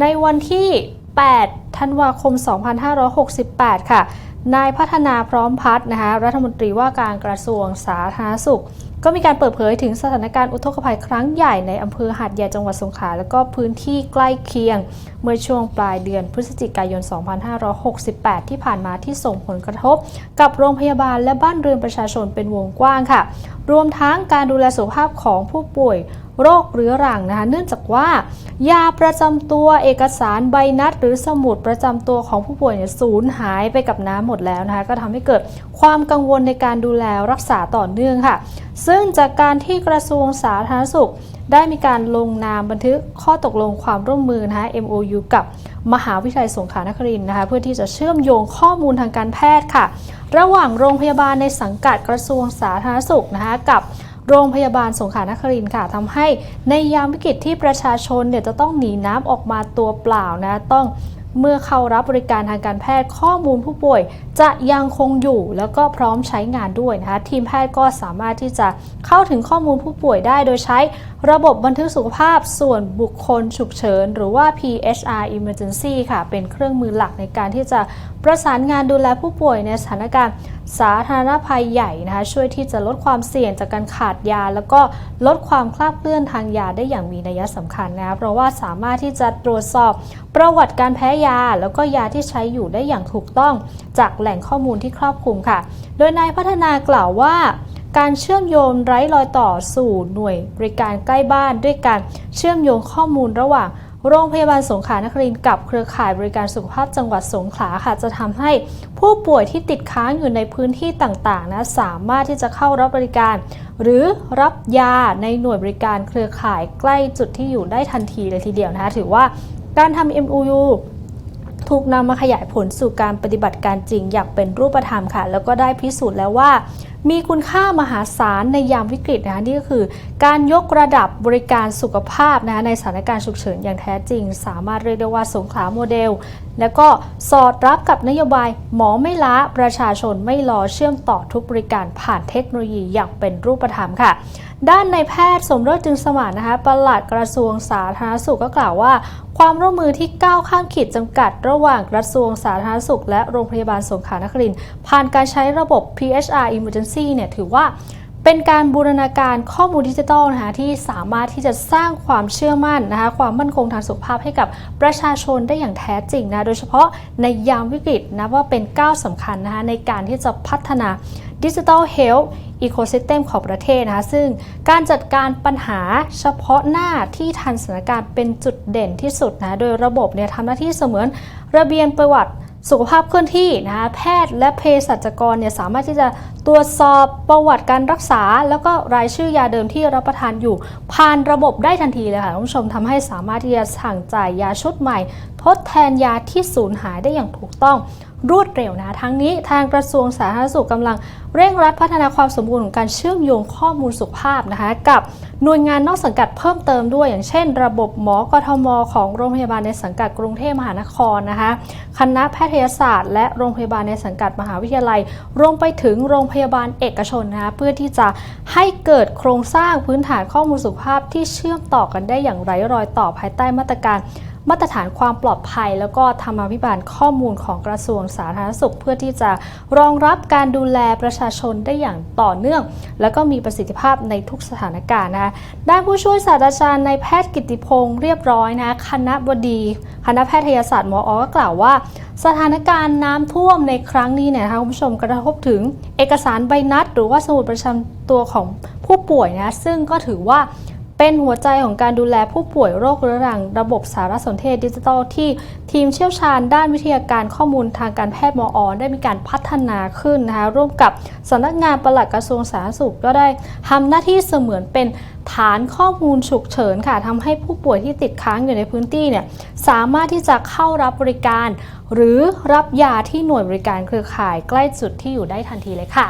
ในวันที่ 8 ธันวาคม 2568 ค่ะ นายพัฒนาพร้อมพัฒน์นะคะรัฐมนตรีว่าการกระทรวงสาธารณสุข ก็มีการเปิดเผยถึงสถานการณ์อุทกภัยครั้งใหญ่ในอำเภอหาดใหญ่จังหวัดสงขลาและก็พื้นที่ใกล้เคียง เมื่อช่วงปลายเดือนพฤศจิกายน 2568 ที่ผ่านมาที่ส่งผลกระทบ กับโรงพยาบาลและบ้านเรือนประชาชนเป็นวงกว้างค่ะ รวมทั้งการดูแลสุขภาพของผู้ป่วยโรคเรื้อรังนะคะเนื่องจากว่า ยาประจำตัวเอกสารใบนัด หรือสมุดประจำตัวของผู้ป่วยเนี่ยสูญหายไปกับน้ำหมดแล้วนะคะก็ทำให้เกิดความกังวลในการดูแลรักษาต่อเนื่องค่ะ ซึ่งจากการที่กระทรวงสาธารณสุข ได้มีการลงนามบันทึกข้อตกลงความร่วมมือนะคะ MOU กับมหาวิทยาลัยสงขลานครินทร์นะคะเพื่อที่จะเชื่อมโยงข้อมูลทางการแพทย์ค่ะ ระหว่างโรงพยาบาลในสังกัดกระทรวงสาธารณสุขนะคะกับโรงพยาบาลสงขลานครินทร์ค่ะทำให้ในยามวิกฤตที่ประชาชนเนี่ยจะต้องหนีน้ำออกมาตัวเปล่านะต้อง เมื่อเข้ารับบริการทางการแพทย์ข้อมูลผู้ป่วย จะยังคงอยู่แล้วก็พร้อมใช้งานด้วยนะคะ ทีมแพทย์ก็สามารถที่จะเข้าถึงข้อมูลผู้ป่วยได้โดยใช้ระบบบันทึกสุขภาพส่วนบุคคลฉุกเฉิน หรือว่า PHR Emergency ค่ะ เป็นเครื่องมือหลักในการที่จะประสานงานดูแลผู้ป่วยในสถานการณ์ สาธารณภัยใหญ่นะคะช่วยที่จะลดความเสี่ยงจากการขาดยา แล้วก็ลดความคลาดเคลื่อนทางยาได้อย่างมีนัยสำคัญนะคะเพราะว่าสามารถที่จะตรวจสอบประวัติการแพ้ยา แล้วก็ยาที่ใช้อยู่ได้อย่างถูกต้องจากแหล่งข้อมูลที่ครอบคลุมค่ะ โดยนายพัฒนากล่าวว่าการเชื่อมโยงไร้รอยต่อสู่หน่วยบริการใกล้บ้านด้วยการเชื่อมโยงข้อมูลระหว่าง โรงพยาบาลสงขลานครินกับเครือข่ายบริการสุขภาพจังหวัดสงขลาค่ะ จะทำให้ผู้ป่วยที่ติดค้างอยู่ในพื้นที่ต่างๆนะสามารถที่จะเข้ารับบริการ หรือรับยาในหน่วยบริการเครือข่ายใกล้จุดที่อยู่ได้ทันทีเลยทีเดียวนะคะถือว่าการทำ MOU ถูกนำมาขยายผลสู่การปฏิบัติการจริงอย่างเป็นรูปธรรมค่ะ แล้วก็ได้พิสูจน์แล้วว่า มีคุณค่ามหาศาลในยามวิกฤตนะคะนี่ก็คือ การยกระดับบริการสุขภาพนะคะในสถานการณ์ฉุกเฉินอย่างแท้จริง สามารถเรียกได้ว่าสงขลาโมเดล แล้วก็สอดรับกับนโยบายหมอไม่ล้าประชาชนไม่รอเชื่อมต่อทุกบริการผ่านเทคโนโลยีอย่างเป็นรูปธรรมค่ะ ด้านในแพทย์สมรสจึงสมานนะคะปลัดกระทรวงสาธารณสุขก็กล่าวว่า ความร่วมมือที่ก้าวข้ามขีดจำกัด ระหว่างกระทรวงสาธารณสุข และโรงพยาบาลสงขลานครินผ่านการใช้ระบบ PHR Emergency เนี่ยถือว่าเป็นการบูรณาการข้อมูลดิจิทัลนะคะที่สามารถที่จะสร้างความเชื่อมั่นนะคะความมั่นคงทางสุขภาพให้กับประชาชนได้อย่างแท้จริงนะโดยเฉพาะในยามวิกฤตนะว่าเป็นก้าวสำคัญนะคะในการที่จะพัฒนา ดิจิทัลเฮลท์อีโคซิสเต็มของประเทศนะคะ ซึ่งการจัดการปัญหาเฉพาะหน้าที่ทันสถานการณ์เป็นจุดเด่นที่สุดนะ โดยระบบเนี่ยทำหน้าที่เสมือนระเบียงประวัติสุขภาพเคลื่อนที่นะคะแพทย์และเภสัชกรเนี่ยสามารถที่จะตรวจสอบประวัติการรักษา แล้วก็รายชื่อยาเดิมที่รับประทานอยู่ ผ่านระบบได้ทันทีเลยค่ะคุณผู้ชมทำให้สามารถที่จะสั่งจ่ายยาชุดใหม่ ทดแทนยาที่สูญหายได้อย่างถูกต้อง รวดเร็วนะ ทั้งนี้ทางกระทรวงสาธารณสุขกำลังเร่งรัดพัฒนาความสมบูรณ์ของการเชื่อมโยงข้อมูลสุขภาพนะคะ กับหน่วยงานนอกสังกัดเพิ่มเติมด้วย อย่างเช่น ระบบหมอกทม ของโรงพยาบาลในสังกัดกรุงเทพมหานครนะคะคณะแพทยศาสตร์ และโรงพยาบาลในสังกัดมหาวิทยาลัย รวมไปถึงโรงพยาบาลเอกชนนะคะเพื่อที่จะให้เกิดโครงสร้างพื้นฐานข้อมูลสุขภาพที่เชื่อมต่อกันได้อย่างไร้รอยต่อภายใต้มาตรการ มาตรฐานความปลอดภัย แล้วก็ธรรมาภิบาลข้อมูลของกระทรวงสาธารณสุข เพื่อที่จะรองรับการดูแลประชาชนได้อย่างต่อเนื่อง แล้วก็มีประสิทธิภาพในทุกสถานการณ์นะคะด้านผู้ช่วยศาสตราจารย์ในายแพทย์กิติพงศ์เรียบร้อยนะคณะบดี คณะแพทยศาสตร์มอก็กล่าวว่า สถานการณ์น้ำท่วมในครั้งนี้เนี่ยนะคะคุณผู้ชมกระทบถึงเอกสารใบนัด หรือว่าสมุดประจำตัวของผู้ป่วยนะซึ่งก็ถือว่า เป็นหัวใจของการดูแลผู้ป่วยโรคเรื้อรัง ระบบสารสนเทศดิจิทัลที่ทีมเชี่ยวชาญด้านวิทยาการข้อมูลทางการแพทย์มออได้มีการพัฒนาขึ้นนะคะร่วมกับสำนักงานปลัดกระทรวงสาธารณสุขก็ได้ทำหน้าที่เสมือนเป็นฐานข้อมูลฉุกเฉินค่ะทำให้ผู้ป่วยที่ติดค้างอยู่ในพื้นที่เนี่ยสามารถที่จะเข้ารับบริการ หรือรับยาที่หน่วยบริการเครือข่ายใกล้จุดที่อยู่ได้ทันทีเลยค่ะ